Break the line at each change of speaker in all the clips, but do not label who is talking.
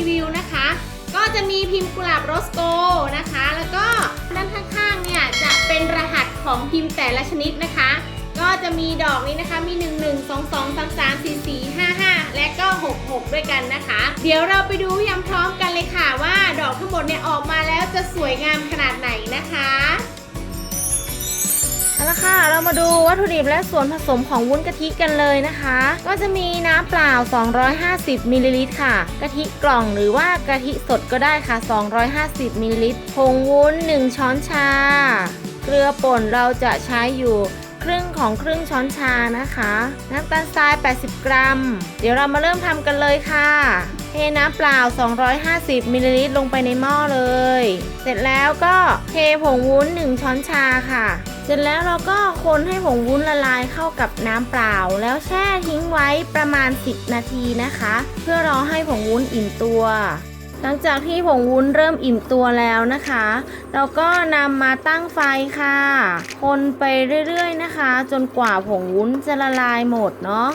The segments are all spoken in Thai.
ีวิวนะคะ ก็จะมีพิมพ์กุหลาบโรสโกนะคะ แล้วก็ด้านข้างๆเนี่ยจะเป็นรหัสของพิมพ์แต่ละชนิดนะคะ ก็จะมีดอกนี้นะคะมี 1 1 2 2 3 3 4 4 5 5 และก็ 66 ด้วยกันนะคะ เดี๋ยวเราไปดูยำพร้อมกันเลยค่ะว่าดอกทั้งหมดเนี่ยออกมาแล้วจะสวยงามขนาดไหนนะคะลวค่ะ เรามาดูวัตถุดิบและส่วนผสมของวุ้นกะทิกันเลยนะคะ ก็จะมีน้ำเปล่า 250 มิลลิลิตรค่ะ กะทิกล่องหรือว่ากะทิสดก็ได้ค่ะ 250 มิลลิลิตรผงวุ้น 1 ช้อนชา เกลือป่นเราจะใช้อยู่ครึ่งของครึ่งช้อนชานะคะ น้ำตาลทราย 80 กรัม เดี๋ยวเรามาเริ่มทำกันเลยค่ะเทน้ำเปล่า 250มิลลิลิตรลงไปในหม้อเลย เสร็จแล้วก็เทผงวุ้น1ช้อนชาค่ะ เสร็จแล้วเราก็คนให้ผงวุ้นละลายเข้ากับน้ำเปล่า แล้วแช่ทิ้งไว้ประมาณ10นาทีนะคะ เพื่อรอให้ผงวุ้นอิ่มตัว หลังจากที่ผงวุ้นเริ่มอิ่มตัวแล้วนะคะ เราก็นำมาตั้งไฟค่ะ คนไปเรื่อยๆนะคะ จนกว่าผงวุ้นจะละลายหมดเนาะ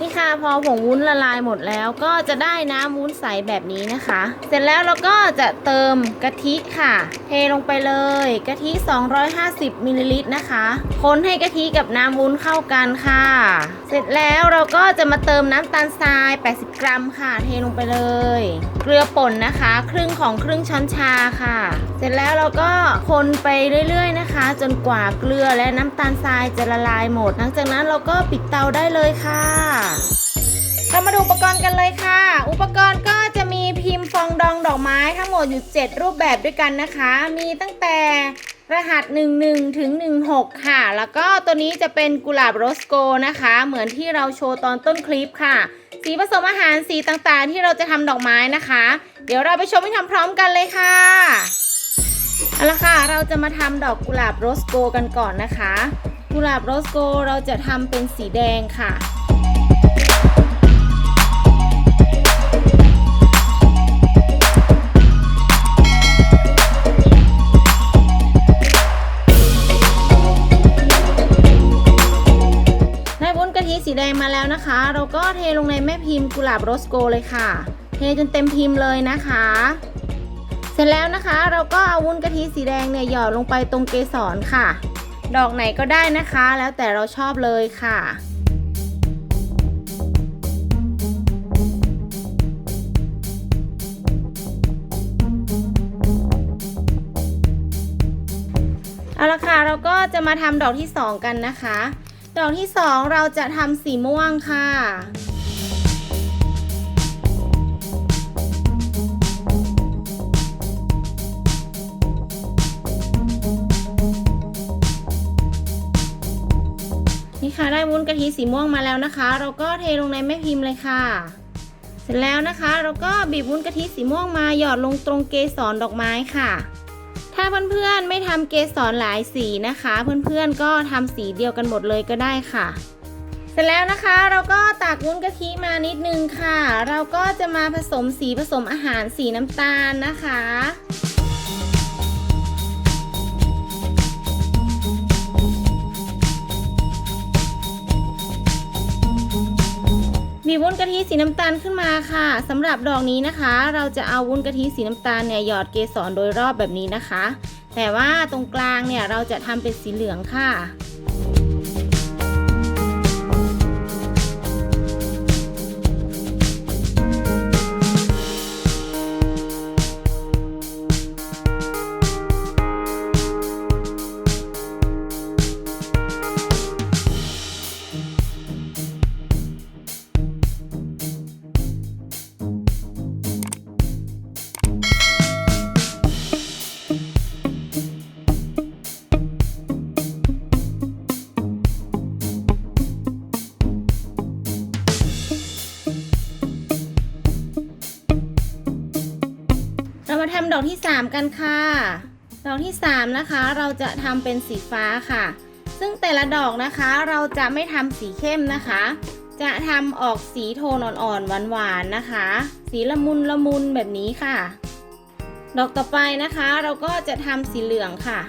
นี่ค่ะพอผงวุ้นละลายหมดแล้ว ก็จะได้น้ำวุ้นใสแบบนี้นะคะ เสร็จแล้วเราก็จะเติมกะทิค่ะ เทลงไปเลยกะทิ 250มิลลิลิตรนะคะคนให้กะทิกับน้ำวุ้นเข้ากันค่ะ เสร็จแล้วเราก็จะมาเติมน้ำตาลทราย 80 กรัม ค่ะเทลงไปเลย เกลือป่นนะคะครึ่งของครึ่งช้อนชาค่ะ เสร็จแล้วเราก็คนไปเรื่อยๆนะคะ จนกว่าเกลือและน้ำตาลทรายจะละลายหมดหลังจากนั้นเราก็ปิดเตาได้เลยค่ะเรามาดูอุปกรณ์กันเลยค่ะ อุปกรณ์ก็จะมีพิมพ์ฟองดองดอกไม้ทั้งหมดอยู่7รูปแบบด้วยกันนะคะ มีตั้งแต่รหัส 11ถึง16 ค่ะ แล้วก็ตัวนี้จะเป็นกุหลาบโรสโกนะคะ เหมือนที่เราโชว์ตอนต้นคลิปค่ะ สีผสมอาหารสีต่างๆ ที่เราจะทำดอกไม้นะคะ เดี๋ยวเราไปชมให้ทำพร้อมกันเลยค่ะเอาละค่ะ เราจะมาทำดอกกุหลาบโรสโกกันก่อนนะคะกุหลาบโรสโกเราจะทำเป็นสีแดงค่ะดงมาแล้วนะคะเราก็เทลงในแม่พิมพ์กุหลาบโรสโกเลยค่ะ เทจนเต็มพิมพ์เลยนะคะ เสร็จแล้วนะคะเราก็เอาวุ้นกะทิสีแดงเนี่ยหยอดลงไปตรงเกสรค่ะ ดอกไหนก็ได้นะคะ แล้วแต่เราชอบเลยค่ะเอาละค่ะเราก็จะมาทำดอกที่2กันนะคะดอกที่สองเราจะทำสีม่วงค่ะ นี่ค่ะได้วุ้นกะทิสีม่วงมาแล้วนะคะ เราก็เทลงในแม่พิมพ์เลยค่ะ เสร็จแล้วนะคะ เราก็บีบวุ้นกะทิสีม่วงมาหยอดลงตรงเกสรดอกไม้ค่ะถ้าเพื่อนๆไม่ทำเกสรหลายสีนะคะ เพื่อนๆก็ทำสีเดียวกันหมดเลยก็ได้ค่ะ เสร็จแล้วนะคะเราก็ตากวุ้นกะทิมานิดนึงค่ะ เราก็จะมาผสมสีผสมอาหารสีน้ำตาลนะคะกะทิสีน้ำตาลขึ้นมาค่ะสำหรับดอกนี้นะคะ เราจะเอาวุ้นกะทิสีน้ำตาลเนี่ย หยอดเกสรโดยรอบแบบนี้นะคะ แต่ว่าตรงกลางเนี่ยเราจะทำเป็นสีเหลืองค่ะดอกที่ 3 กันค่ะดอกที่3นะคะเราจะทำเป็นสีฟ้าค่ะ ซึ่งแต่ละดอกนะคะเราจะไม่ทำสีเข้มนะคะ จะทำออกสีโทนอ่อนๆหวานๆนะคะ สีละมุนละมุนแบบนี้ค่ะ ดอกต่อไปนะคะเราก็จะทำสีเหลืองค่ะ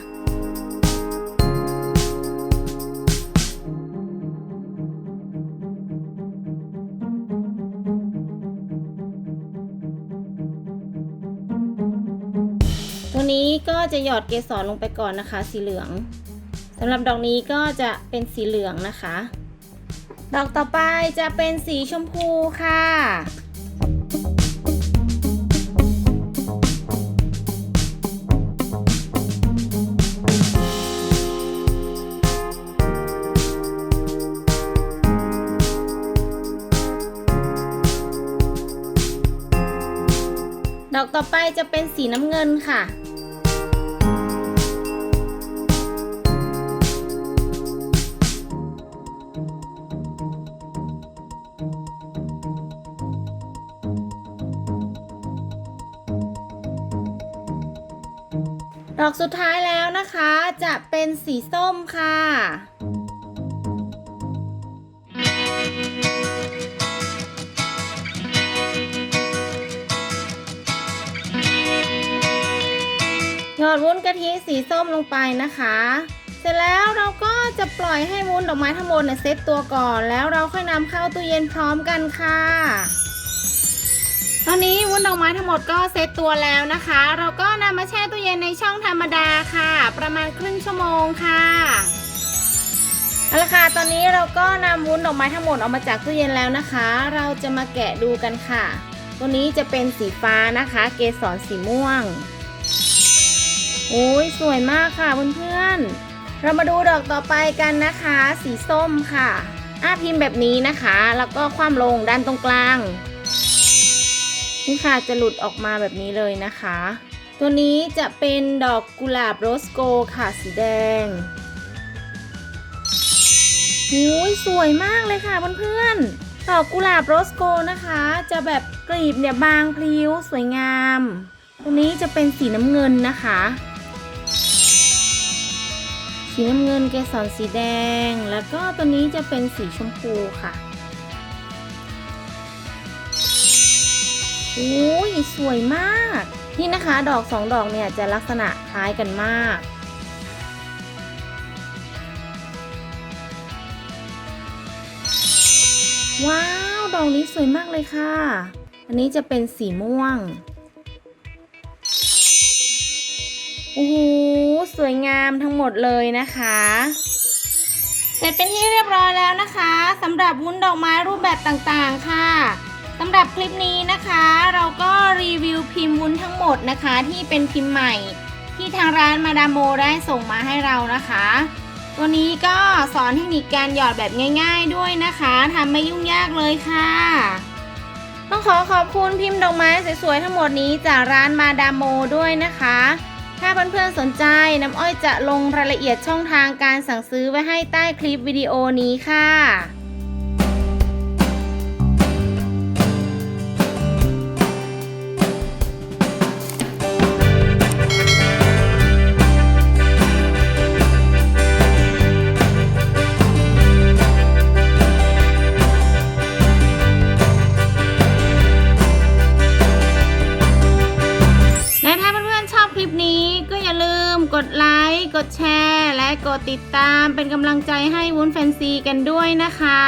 ตัวนี้ก็จะหยอดเกสรลงไปก่อนนะคะสีเหลืองสำหรับดอกนี้ก็จะเป็นสีเหลืองนะคะ ดอกต่อไปจะเป็นสีชมพูค่ะ ดอกต่อไปจะเป็นสีน้ำเงินค่ะดอกสุดท้ายแล้วนะคะจะเป็นสีส้มค่ะ หยอดวุ้นกะทิสีส้มลงไปนะคะ เสร็จแล้วเราก็จะปล่อยให้วุ้นดอกไม้ทั้งหมดเนี่ยเซตตัวก่อน แล้วเราค่อยนำเข้าตู้เย็นพร้อมกันค่ะตอนนี้วุ้นดอกไม้ทั้งหมดก็เซตตัวแล้วนะคะ เราก็นำมาแช่ตู้เย็นในช่องธรรมดาค่ะ ประมาณครึ่งชั่วโมงค่ะเอาละค่ะตอนนี้เราก็นำวุ้นดอกไม้ทั้งหมดออกมาจากตู้เย็นแล้วนะคะ เราจะมาแกะดูกันค่ะ ตัวนี้จะเป็นสีฟ้านะคะ เกสรสีม่วงโอ้ยสวยมากค่ะ เพื่อนๆเรามาดูดอกต่อไปกันนะคะ สีส้มค่ะอ้าพิมพ์แบบนี้นะคะ แล้วก็คว่ำลงด้านตรงกลางนี่ค่ะจะหลุดออกมาแบบนี้เลยนะคะ ตัวนี้จะเป็นดอกกุหลาบโรสโกค่ะสีแดงหูยสวยมากเลยค่ะเพื่อนๆ ดอกกุหลาบโรสโกนะคะ จะแบบกลีบเนี่ยบางพลิ้วสวยงาม ตัวนี้จะเป็นสีน้ำเงินนะคะ สีน้ำเงินเกสรสีแดง แล้วก็ตัวนี้จะเป็นสีชมพูค่ะอุ้ยสวยมาก นี่นะคะ ดอกสองดอกเนี่ยจะลักษณะคล้ายกันมาก ว้าว ดอกนี้สวยมากเลยค่ะ อันนี้จะเป็นสีม่วง โอ้โหสวยงามทั้งหมดเลยนะคะ เสร็จเป็นที่เรียบร้อยแล้วนะคะสำหรับวุ้นดอกไม้รูปแบบต่างๆค่ะสำหรับคลิปนี้นะคะ เราก็รีวิวพิมพ์วุ้นทั้งหมดนะคะ ที่เป็นพิมพ์ใหม่ ที่ทางร้านมาดามโมได้ส่งมาให้เรานะคะตัวนี้ก็สอนเทคนิคการหยอดแบบง่าย ๆด้วยนะคะทำไม่ยุ่งยากเลยค่ะต้องขอขอบคุณพิมพ์ดอกไม้สวยๆทั้งหมดนี้จากร้านมาดามโมด้วยนะคะ ถ้าเพื่อนๆสนใจน้ำอ้อยจะลงรายละเอียดช่องทางการสั่งซื้อไว้ให้ใต้คลิปวิดีโอนี้ค่ะกดไลค์ กดแชร์ และกดติดตามเป็นกำลังใจให้วุ้นแฟนซีกันด้วยนะคะ